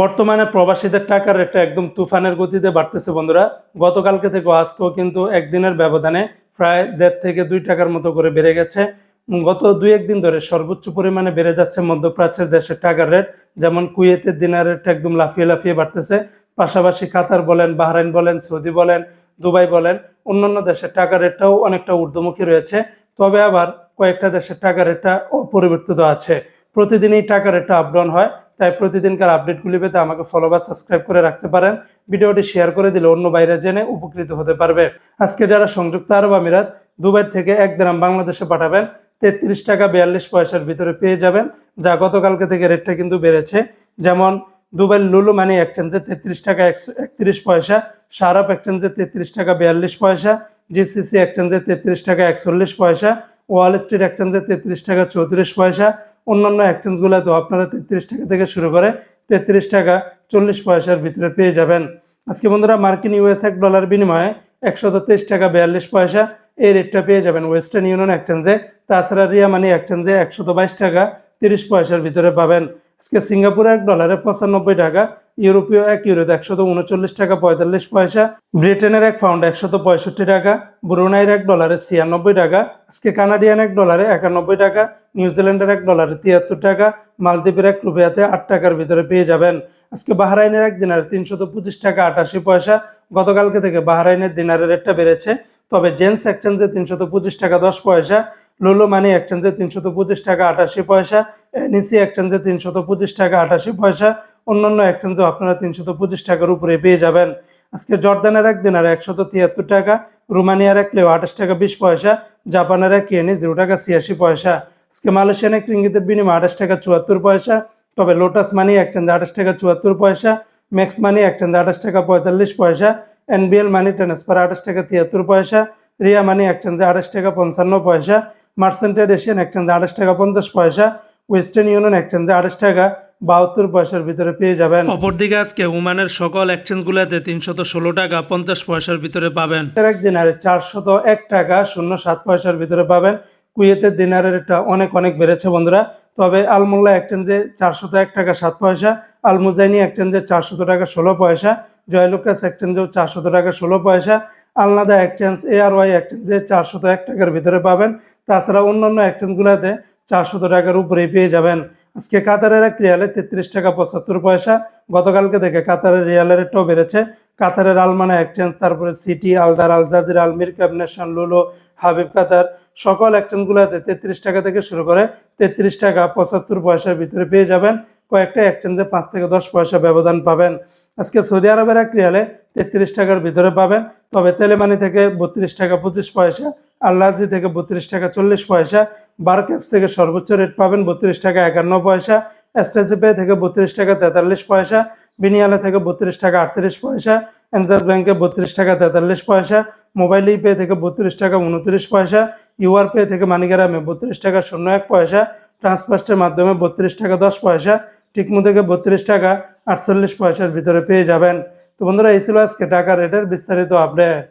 বর্তমানে প্রবাসীদের টাকার রেটটা একদম তুফানের গতিতে বাড়তেছে বন্ধুরা। গতকালকে থেকে আজকেও কিন্তু একদিনের ব্যবধানে প্রায় দেড় থেকে দুই টাকার মতো করে বেড়ে গেছে। গত দুই একদিন ধরে সর্বোচ্চ পরিমাণে বেড়ে যাচ্ছে মধ্যপ্রাচ্যের দেশের টাকার রেট। যেমন কুয়েতের দিনার রেটটা একদম লাফিয়ে লাফিয়ে বাড়তেছে। পাশাপাশি কাতার বলেন, বাহরাইন বলেন, সৌদি বলেন, দুবাই বলেন, অন্যান্য দেশের টাকার রেটটাও অনেকটা ঊর্ধ্বমুখী রয়েছে। তবে আবার কয়েকটা দেশের টাকার রেটটা অপরিবর্তিত আছে। প্রতিদিনই টাকার রেটটা আপ ডাউন হয়। তাই প্রতিদিনকার আপডেটগুলি পেতে আমাকে ফলো বা সাবস্ক্রাইব করে রাখতে পারেন। ভিডিওটি শেয়ার করে দিলে অন্য বাইরে জেনে উপকৃত হতে পারবে। আজকে যারা সংযুক্ত আরব আমিরাত, দুবাই থেকে এক গ্রাম বাংলাদেশে পাঠাবেন, তেত্রিশ টাকা বিয়াল্লিশ পয়সার ভিতরে পেয়ে যাবেন, যা গতকালকে থেকে রেটটা কিন্তু বেড়েছে। যেমন দুবাই লুলু মানি এক্সচেঞ্জে তেত্রিশ টাকা একশো একত্রিশ পয়সা সারাপ এক্সচেঞ্জে তেত্রিশ টাকা বিয়াল্লিশ পয়সা, জিসিসি এক্সচেঞ্জে তেত্রিশ টাকা একচল্লিশ পয়সা, ওয়াল স্ট্রিট এক্সচেঞ্জে তেত্রিশ টাকা চৌত্রিশ পয়সা অন্যান্য এক্সচেঞ্জগুলোতেও আপনারা তেত্রিশ টাকা থেকে শুরু করে তেত্রিশ টাকা চল্লিশ পয়সার ভিতরে পেয়ে যাবেন। আজকে বন্ধুরা মার্কিন ইউএস এক ডলার বিনিময়ে একশো তেইশ টাকা বিয়াল্লিশ পয়সা এই রেটটা পেয়ে যাবেন ওয়েস্টার্ন ইউনিয়ন এক্সচেঞ্জে তাছাড়া রিয়া মানি এক্সচেঞ্জে একশো বাইশ টাকা তিরিশ পয়সার ভিতরে পাবেন। আজকে সিঙ্গাপুর এক ডলারে পঁচানব্বই টাকা, ইউরোপীয় এক ইউরোতে একশত উনচল্লিশ টাকা পঁয়তাল্লিশ পয়সা, ব্রিটেনের এক পাউন্ড একশত পঁয়ষট্টি টাকা, ব্রুনাইয়ের এক ডলারে ছিয়ানব্বই টাকা, আজকে কানাডিয়ান এক ডলারে একানব্বই টাকা নিউজিল্যান্ডের এক ডলারে তিয়াত্তর টাকা, মালদ্বীপের এক রুপিয়াতে আট টাকার ভিতরে পেয়ে যাবেন। আজকে বাহরাইনের এক দিনারে তিনশত পঁচিশ টাকা আটাশি পয়সা, গতকালকে থেকে বাহরাইনের দিনারের রেটটা বেড়েছে, তবে জেন্স এক্সচেঞ্জে তিনশত পঁচিশ টাকা দশ পয়সা, লোলো মানি এক্সচেঞ্জে তিনশত পঁচিশ টাকা আটাশি পয়সা এনইসি এক্সচেঞ্জে তিনশত পঁচিশ টাকা, আটাশি পয়সা। অন্যান্য এক্সচেঞ্জেও আপনারা তিনশত পঁচিশ টাকার উপরে পেয়ে যাবেন। আজকে জর্দানের এক দিনারে একশত তিয়াত্তর টাকা, রোমানিয়ার এক লেও আঠাশ টাকা, বিশ পয়সা, জাপানের এক ইয়েনি জিরো টাকা, ছিয়াশি পয়সা। আজকে মালয়েশিয়ান এক রিঙ্গিতের বিনিময়ে আঠাশ টাকা, চুয়াত্তর পয়সা। তবে লোটাস মানি এক্সচেঞ্জে আঠাশ টাকা, চুয়াত্তর পয়সা। ম্যাক্স মানি এক্সচেঞ্জে আঠাশ টাকা, পঁয়তাল্লিশ পয়সা। এনবিএল মানি ট্রান্সফার আঠাশ টাকা, তিয়াত্তর পয়সা। রিয়া মানি এক্সচেঞ্জে আঠাশ টাকা, পঞ্চান্ন পয়সা। মার্সেন্টেড এশিয়ান এক্সচেঞ্জে আঠাশ টাকা, পঞ্চাশ পয়সা। ওয়েস্টার্ন ইউনিয়ন এক্সচেঞ্জে আঠাশ টাকা বাহাত্তর পয়সার ভিতরে পেয়ে যাবেন। অপরদিকে আজকে ওমানের সকল এক্সচেঞ্জগুলোতে তিনশত ষোলো টাকা পঞ্চাশ পয়সার ভিতরে পাবেন। এক দিনারে চারশত এক টাকা শূন্য সাত পয়সার ভিতরে পাবেন। কুয়েতের দিনারের এটা অনেক অনেক বেড়েছে বন্ধুরা। তবে আলমোল্লা এক্সচেঞ্জে চারশত এক টাকা সাত পয়সা আলমুজাইনি এক্সচেঞ্জে চারশত টাকা ষোলো পয়সা জয়লুকাস এক্সচেঞ্জেও চারশত টাকা ষোলো পয়সা আলনাদা এক্সচেঞ্জ এআরওয়াই এক্সচেঞ্জে চারশত এক টাকার ভিতরে পাবেন। তাছাড়া অন্যান্য এক্সচেঞ্জগুলোতে চারশত টাকার উপরেই পেয়ে যাবেন। আজকে কাতারের এক রিয়ালে তেত্রিশ টাকা পঁচাত্তর পয়সা। গতকালকে থেকে কাতারের রিয়ালের রেটটাও বেড়েছে। কাতারের আলমানা এক্সচেঞ্জ, তারপরে সিটি, আলদার, আল জাজির আলমির ক্যাবনেশন লুলো, হাবিব কাতার, সকল এক্সচেঞ্জগুলোতে তেত্রিশ টাকা থেকে শুরু করে তেত্রিশ টাকা পঁচাত্তর পয়সার ভিতরে পেয়ে যাবেন। কয়েকটা এক্সচেঞ্জে পাঁচ থেকে দশ পয়সা ব্যবধান পাবেন। আজকে সৌদি আরবের এক রিয়ালে তেত্রিশ টাকার ভিতরে পাবেন। তবে তেলেমানি থেকে বত্রিশ টাকা পঁচিশ পয়সা আল্লাজি থেকে বত্রিশ টাকা চল্লিশ পয়সা বার ক্যাপস থেকে সর্বোচ্চ রেট পাবেন বত্রিশ টাকা একান্ন পয়সা। এসটিসি পে থেকে বত্রিশ টাকা তেতাল্লিশ পয়সা। বিনিয়ালে থেকে বত্রিশ টাকা আটত্রিশ পয়সা। এনজাস ব্যাংকে বত্রিশ টাকা তেতাল্লিশ পয়সা। মোবাইল পে থেকে বত্রিশ টাকা উনত্রিশ পয়সা। ইউআর পে থেকে মানিগ্রামে বত্রিশ টাকা শূন্য এক পয়সা। ট্রান্সফার্স্টের মাধ্যমে বত্রিশ টাকা দশ পয়সা। টিকমু থেকে বত্রিশ টাকা আটচল্লিশ পয়সার ভিতরে পেয়ে যাবেন। তো বন্ধুরা, এই ছিল আজকে টাকা রেটের বিস্তারিত আপডেট